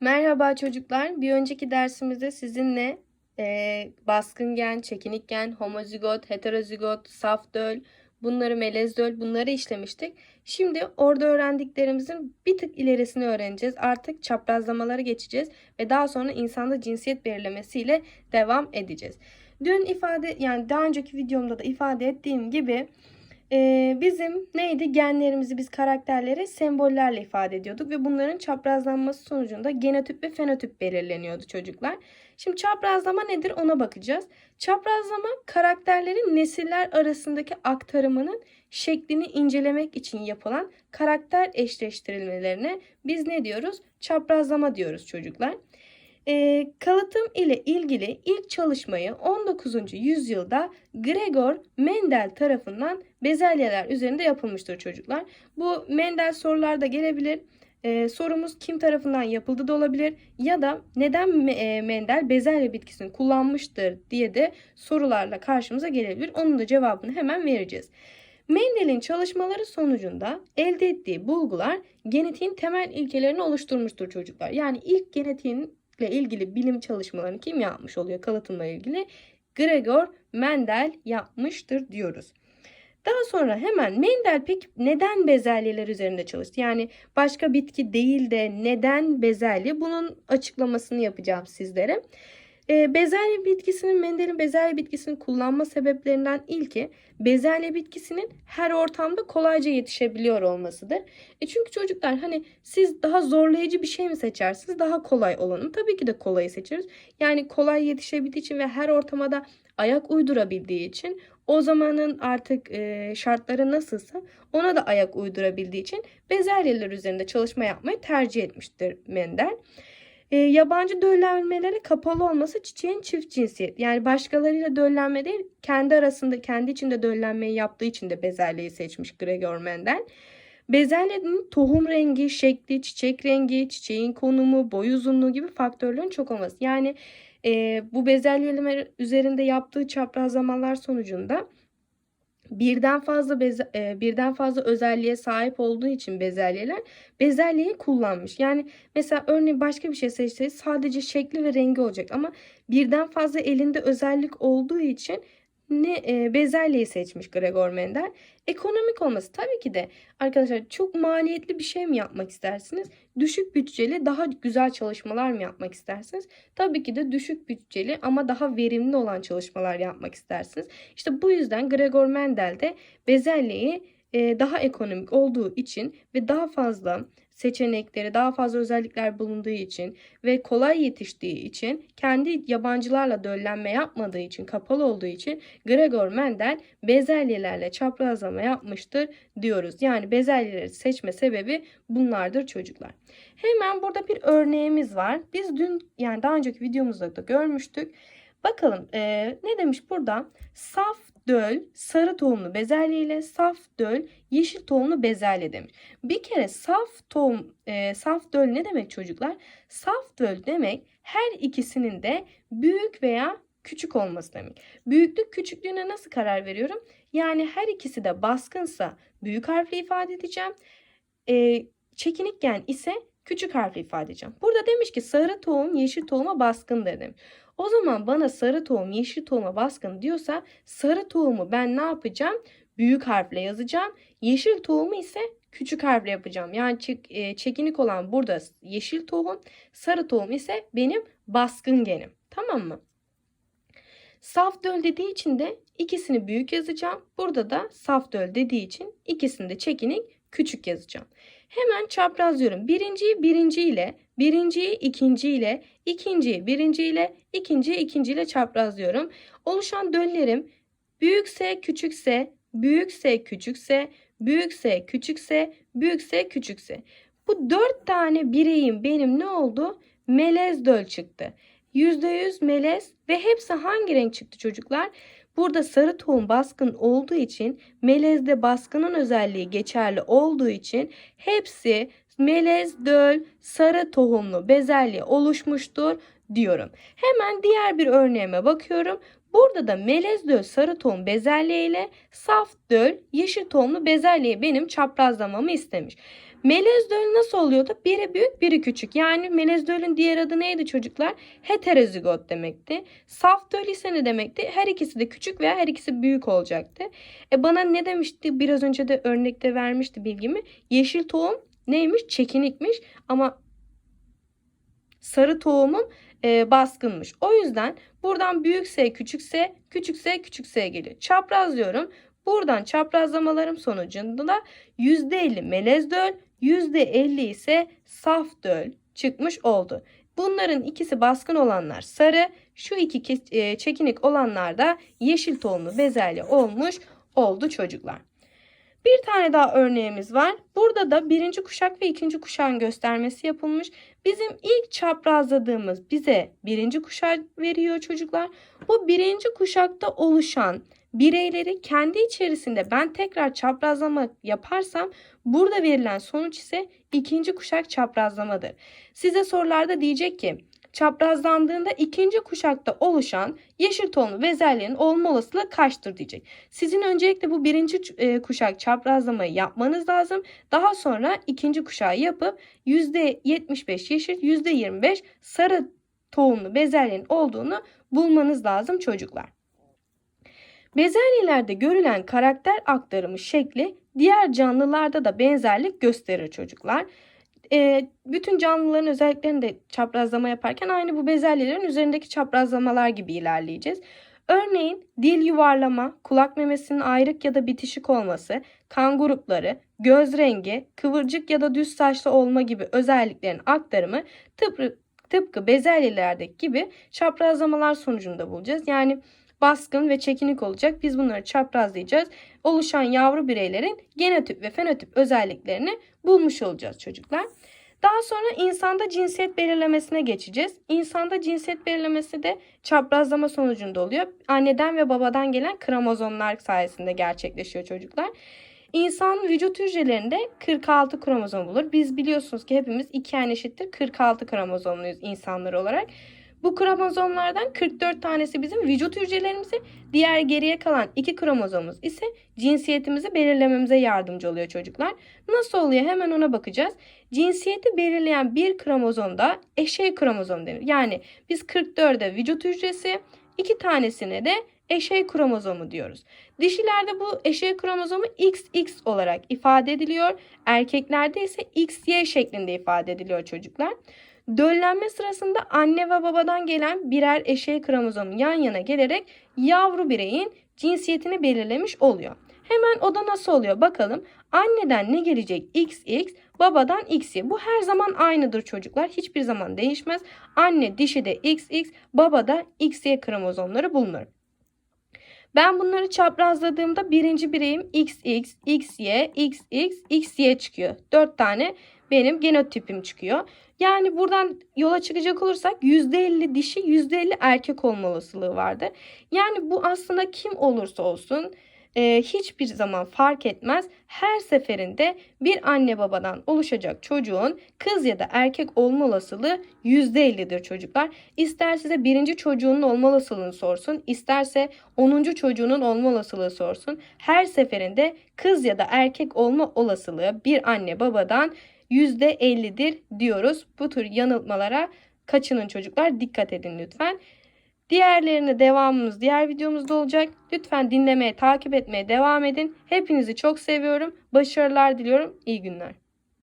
Merhaba çocuklar. Bir önceki dersimizde sizinle eee, baskın gen, çekinik gen, homozigot, heterozigot, saf döl, bunları melez döl, bunları işlemiştik. Şimdi orada öğrendiklerimizin bir tık ilerisini öğreneceğiz. Artık çaprazlamaları geçeceğiz ve daha sonra insanda cinsiyet belirlemesiyle devam edeceğiz. Dün ifade yani daha önceki videomda da ifade ettiğim gibi ee, bizim neydi? Genlerimizi biz karakterleri sembollerle ifade ediyorduk ve bunların çaprazlanması sonucunda genotip ve fenotip belirleniyordu çocuklar. Şimdi çaprazlama nedir ona bakacağız. Çaprazlama karakterlerin nesiller arasındaki aktarımının şeklini incelemek için yapılan karakter eşleştirilmelerine biz ne diyoruz? Çaprazlama diyoruz çocuklar. E, kalıtım ile ilgili ilk çalışmayı 19. yüzyılda Gregor Mendel tarafından bezelyeler üzerinde yapılmıştır çocuklar. Bu Mendel sorularda gelebilir. E, sorumuz kim tarafından yapıldı da olabilir ya da neden e, Mendel bezelye bitkisini kullanmıştır diye de sorularla karşımıza gelebilir. Onun da cevabını hemen vereceğiz. Mendel'in çalışmaları sonucunda elde ettiği bulgular genetiğin temel ilkelerini oluşturmuştur çocuklar. Yani ilk genetiğin ile ilgili bilim çalışmalarını kim yapmış oluyor kalıtımla ilgili? Gregor Mendel yapmıştır diyoruz. Daha sonra hemen Mendel peki neden bezelyeler üzerinde çalıştı? Yani başka bitki değil de neden bezelye? Bunun açıklamasını yapacağım sizlere. E, bezelye bitkisinin, Mendel'in bezelye bitkisini kullanma sebeplerinden ilki bezelye bitkisinin her ortamda kolayca yetişebiliyor olmasıdır. E çünkü çocuklar hani siz daha zorlayıcı bir şey mi seçersiniz, daha kolay olanı? Tabii ki de kolayı seçeriz. Yani kolay yetişebildiği için ve her ortama da ayak uydurabildiği için o zamanın artık e, şartları nasılsa ona da ayak uydurabildiği için bezelyeler üzerinde çalışma yapmayı tercih etmiştir Mendel. E, yabancı döllenmelere kapalı olması çiçeğin çift cinsiyet. Yani başkalarıyla döllenme değil, kendi arasında kendi içinde döllenmeyi yaptığı için de bezelyeyi seçmiş Gregor Mendel. Bezelyenin tohum rengi, şekli, çiçek rengi, çiçeğin konumu, boy uzunluğu gibi faktörlerin çok olması. Yani e, bu bezelyeler üzerinde yaptığı çaprazlamalar sonucunda birden fazla beze, e, birden fazla özelliğe sahip olduğu için bezelyeler bezelyeyi kullanmış. Yani mesela örneğin başka bir şey seçseydi sadece şekli ve rengi olacak ama birden fazla elinde özellik olduğu için ne e, bezelyeyi seçmiş Gregor Mendel. Ekonomik olması tabii ki de arkadaşlar çok maliyetli bir şey mi yapmak istersiniz? Düşük bütçeli daha güzel çalışmalar mı yapmak istersiniz? Tabii ki de düşük bütçeli ama daha verimli olan çalışmalar yapmak istersiniz. İşte bu yüzden Gregor Mendel de bezelyeyi e, daha ekonomik olduğu için ve daha fazla seçenekleri, daha fazla özellikler bulunduğu için ve kolay yetiştiği için, kendi yabancılarla döllenme yapmadığı için, kapalı olduğu için Gregor Mendel bezelyelerle çaprazlama yapmıştır diyoruz. Yani bezelyeleri seçme sebebi bunlardır çocuklar. Hemen burada bir örneğimiz var. Biz dün yani daha önceki videomuzda da görmüştük. Bakalım e, ne demiş burada? Saf döl sarı tohumlu bezelye ile saf döl yeşil tohumlu bezelye demiş. Bir kere saf tohum e, saf döl ne demek çocuklar? Saf döl demek her ikisinin de büyük veya küçük olması demek. Büyüklük küçüklüğüne nasıl karar veriyorum? Yani her ikisi de baskınsa büyük harfle ifade edeceğim. E, çekinikken ise küçük harfle ifade edeceğim. Burada demiş ki sarı tohum yeşil tohuma baskın dedim. O zaman bana sarı tohum yeşil tohuma baskın diyorsa sarı tohumu ben ne yapacağım? Büyük harfle yazacağım. Yeşil tohumu ise küçük harfle yapacağım. Yani e, çekinik olan burada yeşil tohum, sarı tohum ise benim baskın genim. Tamam mı? Saf döl dediği için de ikisini büyük yazacağım. Burada da saf döl dediği için ikisini de çekinik küçük yazacağım. Hemen çaprazlıyorum. Birinciyi birinci ile, birinciyi ikinci ile, ikinciyi birinci ile, ikinciyi ikinci ile çaprazlıyorum. Oluşan döllerim büyükse küçükse, büyükse küçükse, büyükse küçükse, büyükse küçükse. Bu dört tane bireyim benim ne oldu? Melez döl çıktı. %100 melez ve hepsi hangi renk çıktı çocuklar? Burada sarı tohum baskın olduğu için melezde baskının özelliği geçerli olduğu için hepsi melez, döl, sarı tohumlu bezelye oluşmuştur diyorum. Hemen diğer bir örneğime bakıyorum. Burada da melez döl sarı tohum bezelye ile saf döl yeşil tohumlu bezelyeyi benim çaprazlamamı istemiş. Melez döl nasıl oluyordu? Biri büyük, biri küçük. Yani melez dölün diğer adı neydi çocuklar? Heterozigot demekti. Saf döl ise ne demekti? Her ikisi de küçük veya her ikisi büyük olacaktı. E bana ne demişti? Biraz önce de örnekte vermişti bilgimi. Yeşil tohum neymiş? Çekinikmiş ama sarı tohumum e, baskınmış. O yüzden buradan büyükse küçükse küçükse küçükse geliyor. Çapraz diyorum. Buradan çaprazlamalarım sonucunda da %50 melez döl, %50 ise saf döl çıkmış oldu. Bunların ikisi baskın olanlar sarı, şu iki e, çekinik olanlar da yeşil tohumlu bezelye olmuş oldu çocuklar. Bir tane daha örneğimiz var. Burada da birinci kuşak ve ikinci kuşağın göstermesi yapılmış. Bizim ilk çaprazladığımız bize birinci kuşak veriyor çocuklar. Bu birinci kuşakta oluşan bireyleri kendi içerisinde ben tekrar çaprazlama yaparsam burada verilen sonuç ise ikinci kuşak çaprazlamadır. Size sorularda diyecek ki çaprazlandığında ikinci kuşakta oluşan yeşil tonlu bezelyenin olma olasılığı kaçtır diyecek. Sizin öncelikle bu birinci e, kuşak çaprazlamayı yapmanız lazım. Daha sonra ikinci kuşağı yapıp %75 yeşil, %25 sarı tohumlu bezelyenin olduğunu bulmanız lazım çocuklar. Bezelyelerde görülen karakter aktarımı şekli diğer canlılarda da benzerlik gösterir çocuklar. E, bütün canlıların özelliklerini de çaprazlama yaparken aynı bu bezelyelerin üzerindeki çaprazlamalar gibi ilerleyeceğiz. Örneğin dil yuvarlama, kulak memesinin ayrık ya da bitişik olması, kan grupları, göz rengi, kıvırcık ya da düz saçlı olma gibi özelliklerin aktarımı tıpkı, tıpkı bezelyelerdeki gibi çaprazlamalar sonucunda bulacağız. Yani baskın ve çekinik olacak. Biz bunları çaprazlayacağız. Oluşan yavru bireylerin genotip ve fenotip özelliklerini bulmuş olacağız çocuklar. Daha sonra insanda cinsiyet belirlemesine geçeceğiz. İnsanda cinsiyet belirlemesi de çaprazlama sonucunda oluyor. Anneden ve babadan gelen kromozomlar sayesinde gerçekleşiyor çocuklar. İnsan vücut hücrelerinde 46 kromozom bulur. Biz biliyorsunuz ki hepimiz 2 n eşittir 46 kromozomluyuz insanlar olarak. Bu kromozomlardan 44 tanesi bizim vücut hücrelerimizi, diğer geriye kalan 2 kromozomumuz ise cinsiyetimizi belirlememize yardımcı oluyor çocuklar. Nasıl oluyor hemen ona bakacağız. Cinsiyeti belirleyen bir kromozomda eşey kromozom denir. Yani biz 44'e vücut hücresi, 2 tanesine de eşey kromozomu diyoruz. Dişilerde bu eşey kromozomu XX olarak ifade ediliyor. Erkeklerde ise XY şeklinde ifade ediliyor çocuklar. Döllenme sırasında anne ve babadan gelen birer eşey kromozomu yan yana gelerek yavru bireyin cinsiyetini belirlemiş oluyor. Hemen o da nasıl oluyor bakalım. Anneden ne gelecek XX, babadan XY. Bu her zaman aynıdır çocuklar. Hiçbir zaman değişmez. Anne dişi de XX, babada XY kromozomları bulunur. Ben bunları çaprazladığımda birinci bireyim XX, XY, XX, XY çıkıyor. 4 tane benim genotipim çıkıyor. Yani buradan yola çıkacak olursak %50 dişi %50 erkek olma olasılığı vardır. Yani bu aslında kim olursa olsun e, hiçbir zaman fark etmez. Her seferinde bir anne babadan oluşacak çocuğun kız ya da erkek olma olasılığı %50'dir çocuklar. İster size birinci çocuğunun olma olasılığını sorsun, isterse 10. çocuğunun olma olasılığı sorsun. Her seferinde kız ya da erkek olma olasılığı bir anne babadan %50'dir diyoruz. Bu tür yanıltmalara kaçının çocuklar dikkat edin lütfen. Diğerlerine devamımız diğer videomuzda olacak. Lütfen dinlemeye, takip etmeye devam edin. Hepinizi çok seviyorum. Başarılar diliyorum. İyi günler.